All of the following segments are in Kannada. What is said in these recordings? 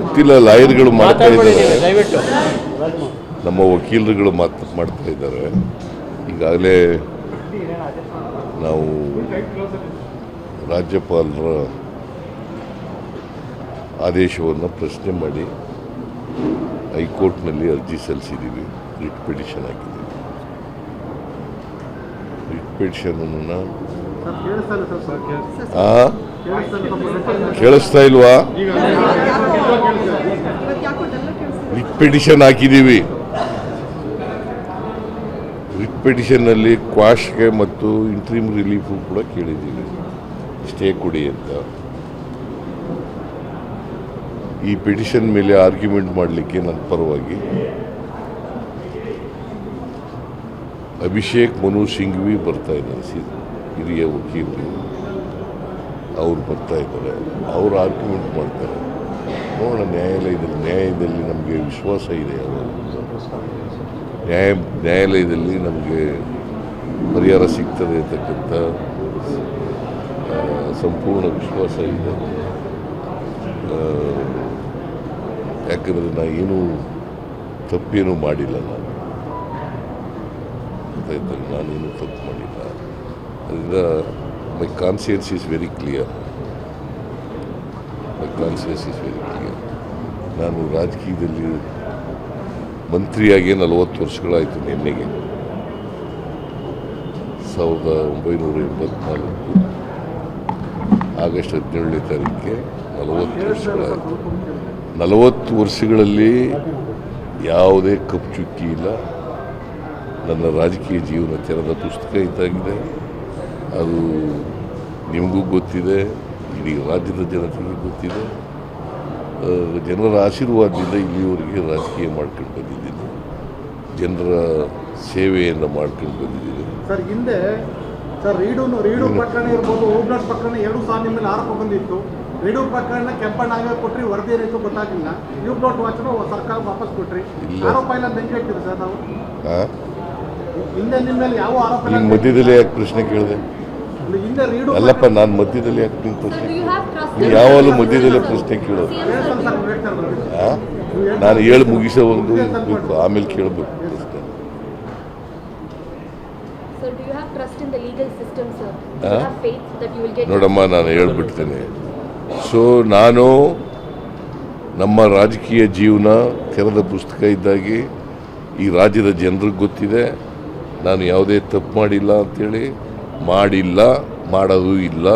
ಗೊತ್ತಿಲ್ಲ ಲಾಯರ್ಗಳು ಮಾಡ್ತಾ ಇದ್ದಾರೆ. ನಮ್ಮ ವಕೀಲರುಗಳು ಮಾತು ಮಾಡ್ತಾ ಇದ್ದಾರೆ. ಈಗಾಗಲೇ ನಾವು ರಾಜ್ಯಪಾಲರ ಆದೇಶವನ್ನು ಪ್ರಶ್ನೆ ಮಾಡಿ ಹೈಕೋರ್ಟ್ನಲ್ಲಿ ಅರ್ಜಿ ಸಲ್ಲಿಸಿದ್ದೀವಿ. ರಿಟ್ ಪಿಟಿಷನ್ ಹಾಕಿದ್ದೀವಿ. ರಿಟ್ ಪಿಟಿಷನನ್ನು ಕೇಳಿಸ್ತಾ ಇಲ್ವಾ? ರಿಟ್ ಪಿಟಿಷನ್ ಹಾಕಿದ್ದೀವಿ. ರಿಟ್ ಪಿಟಿಷನ್ನಲ್ಲಿ ಕ್ವಾಶ್ಗೆ ಮತ್ತು ಇಂಟ್ರೀಮ್ ರಿಲೀಫು ಕೂಡ ಕೇಳಿದ್ದೀವಿ. ಸ್ಟೇ ಕೊಡಿ ಅಂತ. ಈ ಪಿಟಿಷನ್ ಮೇಲೆ ಆರ್ಗ್ಯುಮೆಂಟ್ ಮಾಡಲಿಕ್ಕೆ ನನ್ನ ಪರವಾಗಿ ಅಭಿಷೇಕ್ ಮನು ಸಿಂಘ್ವಿ ಬರ್ತಾ ಇದ್ದಾನೆ. ಸಿ ಹಿರಿಯ ವಕೀಲರು, ಅವ್ರು ಬರ್ತಾ ಇದ್ದಾರೆ. ಅವರು ಆರ್ಗ್ಯುಮೆಂಟ್ ಮಾಡ್ತಾರೆ. ನೋಡೋಣ ನ್ಯಾಯಾಲಯದಲ್ಲಿ, ನ್ಯಾಯದಲ್ಲಿ ನಮಗೆ ವಿಶ್ವಾಸ ಇದೆ ನ್ಯಾಯ, ನ್ಯಾಯಾಲಯದಲ್ಲಿ ನಮಗೆ ಪರಿಹಾರ ಸಿಗ್ತದೆ ಅಂತಕ್ಕಂಥ ಸಂಪೂರ್ಣ ವಿಶ್ವಾಸ ಇದೆ. ಯಾಕಂದರೆ ನಾನು ಏನೂ ತಪ್ಪೇನೂ ಮಾಡಿಲ್ಲ ನಾನು. ಗೊತ್ತಾಯ್ತಾ? ನಾನೇನು ತಪ್ಪು ಮಾಡಿಲ್ಲ. ಅದರಿಂದ my conscience is very clear. My conscience is very clear. ನಾನು ರಾಜಕೀಯದಲ್ಲಿ ಮಂತ್ರಿಯಾಗಿ ನಲವತ್ತು ವರ್ಷಗಳಾಯಿತು ನಿನ್ನೆಗೆ ಸಾವಿರದ ಒಂಬೈನೂರ ಎಂಬತ್ನಾಲ್ಕು ಆಗಸ್ಟ್ ಹದಿನೇಳನೇ ತಾರೀಕಿಗೆ ನಲವತ್ತು ವರ್ಷಗಳಾಯಿತು ನಲವತ್ತು ವರ್ಷಗಳಲ್ಲಿ ಯಾವುದೇ ಕಪ್ಪು ಚುಕ್ಕಿ ಇಲ್ಲ ನನ್ನ ರಾಜಕೀಯ ಜೀವನ ತೆರೆದ ಪುಸ್ತಕ ಇದ್ದಾಗಿದೆ ಅದು ನಿಮಗೂ ಗೊತ್ತಿದೆ ಇಡೀ ರಾಜ್ಯದ ಜನತೆಗೆ ಗೊತ್ತಿದೆ. ಜನರ ಆಶೀರ್ವಾದದಿಂದ ಇಲ್ಲಿಯವರೆಗೆ ರಾಜಕೀಯ ಮಾಡ್ಕೊಂಡು ಬಂದಿದ್ದೀನಿ. ಜನರ ಸೇವೆಯನ್ನು ಮಾಡ್ಕೊಂಡು ಬಂದಿದ್ದೀನಿ. ಸರ್ ಹಿಂದೆ ಸರ್ ರೀಡು ರೀಡು ಪ್ರಕರಣ ಇರ್ಬೋದು ಓಬ್ಲಾಟ್ ಪ್ರಕರಣ ಎರಡು ಸಾವಿರ ಮೇಲೆ ಆರೋಪ ಬಂದಿತ್ತು. ರೀಡು ಪ್ರಕರಣ ಕೆಂಪಣ್ಣಾಗ ಕೊಟ್ರಿ ವರದಿ ಏನಿತ್ತು ಗೊತ್ತಾಗಿಲ್ಲ. ಯು ನೋಟ್ ವಾಚನ ಸರ್ಕಾರ ವಾಪಸ್ ಕೊಟ್ರಿ. ಆರೋಪ ಇಲ್ಲ ಹೆಂಗೆ ಹೇಳ್ತೀರಿ ಸರ್ ನಾವು? ಹಿಂದೆ ನಿಮ್ಮ ಮೇಲೆ ಯಾವ ಆರೋಪ ಮಧ್ಯದಲ್ಲಿ ಯಾಕೆ ಪ್ರಶ್ನೆ ಕೇಳಿದೆ? ಅಲ್ಲಪ್ಪ ನಾನು ಮಧ್ಯದಲ್ಲಿ ಯಾಕೆ ನಿಂತು ಯಾವಾಗಲೂ ಮಧ್ಯದಲ್ಲೇ ಪ್ರಶ್ನೆ ಕೇಳೋದು? ನಾನು ಹೇಳಿ ಮುಗಿಸೋ ಒಂದು ಆಮೇಲೆ ಕೇಳಬೇಕು ಪ್ರಶ್ನೆ Sir, do you have trust in the legal system, sir? Do Huh? you have faith that you will get ನೋಡಮ್ಮ ನಾನು ಹೇಳ್ಬಿಡ್ತೇನೆ. ಸೊ ನಾನು ನಮ್ಮ ರಾಜಕೀಯ ಜೀವನ ತೆರೆದ ಪುಸ್ತಕ ಇದ್ದಾಗಿ ಈ ರಾಜ್ಯದ ಜನರಿಗೆ ಗೊತ್ತಿದೆ. ನಾನು ಯಾವುದೇ ತಪ್ಪು ಮಾಡಿಲ್ಲ ಅಂಥೇಳಿ ಮಾಡಿಲ್ಲ ಮಾಡೋದು ಇಲ್ಲ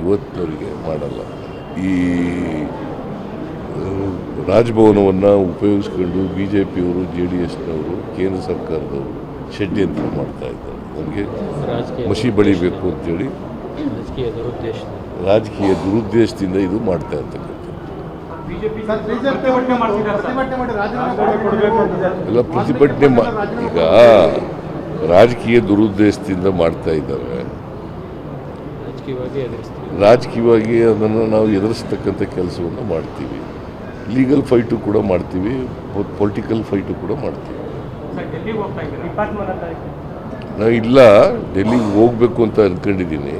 ಇವತ್ತಿನವರಿಗೆ ಮಾಡಲ್ಲ. ಈ ರಾಜಭವನವನ್ನು ಉಪಯೋಗಿಸ್ಕೊಂಡು ಬಿ ಜೆ ಪಿಯವರು ಜೆ ಡಿ ಎಸ್ನವರು ಕೇಂದ್ರ ಸರ್ಕಾರದವರು ಷಡ್ಯಂತ್ರ ಮಾಡ್ತಾ ಇದ್ದಾರೆ. ನನಗೆ ರಾಜಕೀಯ ಮಸಿ ಬಳಿಬೇಕು ಅಂತೇಳಿ ರಾಜಕೀಯ ದುರುದ್ದೇಶ ರಾಜಕೀಯ ದುರುದ್ದೇಶದಿಂದ ಇದು ಮಾಡ್ತಾ ಇರ್ತಕ್ಕಂಥ ಎಲ್ಲ ಪ್ರತಿಭಟನೆ ಮಾ ಈಗ ರಾಜಕೀಯ ದುರುದ್ದೇಶದಿಂದ ಮಾಡ್ತಾ ಇದ್ದಾರೆ ರಾಜಕೀಯವಾಗಿ ಅದನ್ನು ನಾವು ಎದುರಿಸ್ತಕ್ಕಂಥ ಕೆಲಸವನ್ನು ಮಾಡ್ತೀವಿ. ಲೀಗಲ್ ಫೈಟು ಕೂಡ ಮಾಡ್ತೀವಿ ಪೊಲಿಟಿಕಲ್ ಫೈಟು ಕೂಡ ಮಾಡ್ತೀವಿ. ನಾವು ಇಲ್ಲ ಡೆಲ್ಲಿಗೆ ಹೋಗ್ಬೇಕು ಅಂತ ಅಂದ್ಕೊಂಡಿದ್ದೀನಿ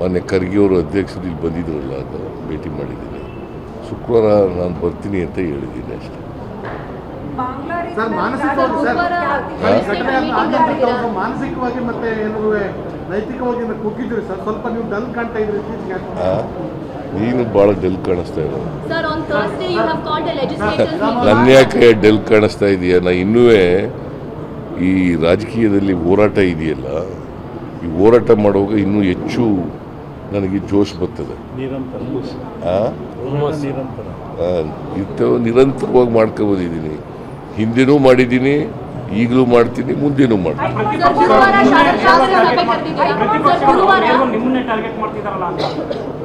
ಮೊನ್ನೆ ಖರ್ಗೆ ಅವರು ಅಧ್ಯಕ್ಷರು ಇಲ್ಲಿ ಬಂದಿದ್ರಲ್ಲ ಅಂತ ಭೇಟಿ ಮಾಡಿದ್ದೀನಿ. ಶುಕ್ರವಾರ ನಾನು ಬರ್ತೀನಿ ಅಂತ ಹೇಳಿದ್ದೀನಿ ಅಷ್ಟೇ. ಸರ್ ಮಾನಸಿಕವಾಗಿ ಸರ್ ಮಾನಸಿಕವಾಗಿ ಮತ್ತೆ ಏನಾದ್ರು ನೈತಿಕವಾಗಿ ಕುಗ್ಗಿದ್ರಿ ಸರ್? ಸ್ವಲ್ಪ ನೀವು ಡಲ್ ಕಾಣ್ತಾ ಇದ್ರಿ ಇತ್ತೀಚೆಗೆ? ನೀನು ಭಾಳ ಡೆಲ್ ಕಾಣಿಸ್ತಾ ಇರೋದು. Sir, on Thursday you have called a legislators meeting. ನನ್ನ ಯಾಕೆ ಡೆಲ್ ಕಾಣಿಸ್ತಾ ಇದೆಯಾ? ನಾ ಇನ್ನೂ ಈ ರಾಜಕೀಯದಲ್ಲಿ ಹೋರಾಟ ಇದೆಯಲ್ಲ ಈ ಹೋರಾಟ ಮಾಡುವಾಗ ಇನ್ನೂ ಹೆಚ್ಚು ನನಗೆ ಜೋಶ್ ಬರ್ತದೆ. ಆ? ಆ, ಇಂಥವು ನಿರಂತರವಾಗಿ ಮಾಡ್ಕೊಬಂದಿದ್ದೀನಿ. ಹಿಂದೆನೂ ಮಾಡಿದ್ದೀನಿ ಈಗಲೂ ಮಾಡ್ತೀನಿ ಮುಂದಿನೂ ಮಾಡ್ತೀನಿ.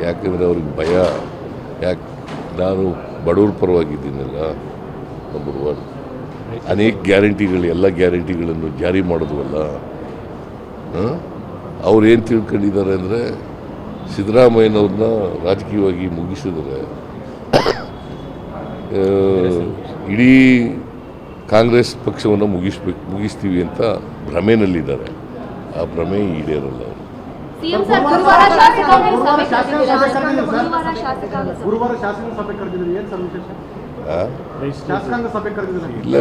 ಯಾಕಂದರೆ ಅವ್ರಿಗೆ ಭಯ. ಯಾಕೆ ನಾನು ಬಡವ್ರ ಪರವಾಗಿದ್ದೀನಲ್ಲ ನಂಬರ್ ಒನ್ ಅನೇಕ ಗ್ಯಾರಂಟಿಗಳು ಎಲ್ಲ ಗ್ಯಾರಂಟಿಗಳನ್ನು ಜಾರಿ ಮಾಡಿದ್ವಲ್ಲ. ಅವ್ರು ಏನು ತಿಳ್ಕೊಂಡಿದ್ದಾರೆ ಅಂದರೆ ಸಿದ್ದರಾಮಯ್ಯನವ್ರನ್ನ ರಾಜಕೀಯವಾಗಿ ಮುಗಿಸಿದರೆ ಇಡೀ ಕಾಂಗ್ರೆಸ್ ಪಕ್ಷವನ್ನು ಮುಗಿಸ್ಬೇಕು ಮುಗಿಸ್ತೀವಿ ಅಂತ ಭ್ರಮೆನಲ್ಲಿದ್ದಾರೆ. ಆ ಭ್ರಮೆ ಈಡೇರಲ್ಲ ಅವರು. ಇಲ್ಲ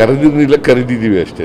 ಕರೆದಿರ್ಲಿಲ್ಲ ಕರೆದಿದ್ದೀವಿ ಅಷ್ಟೇ.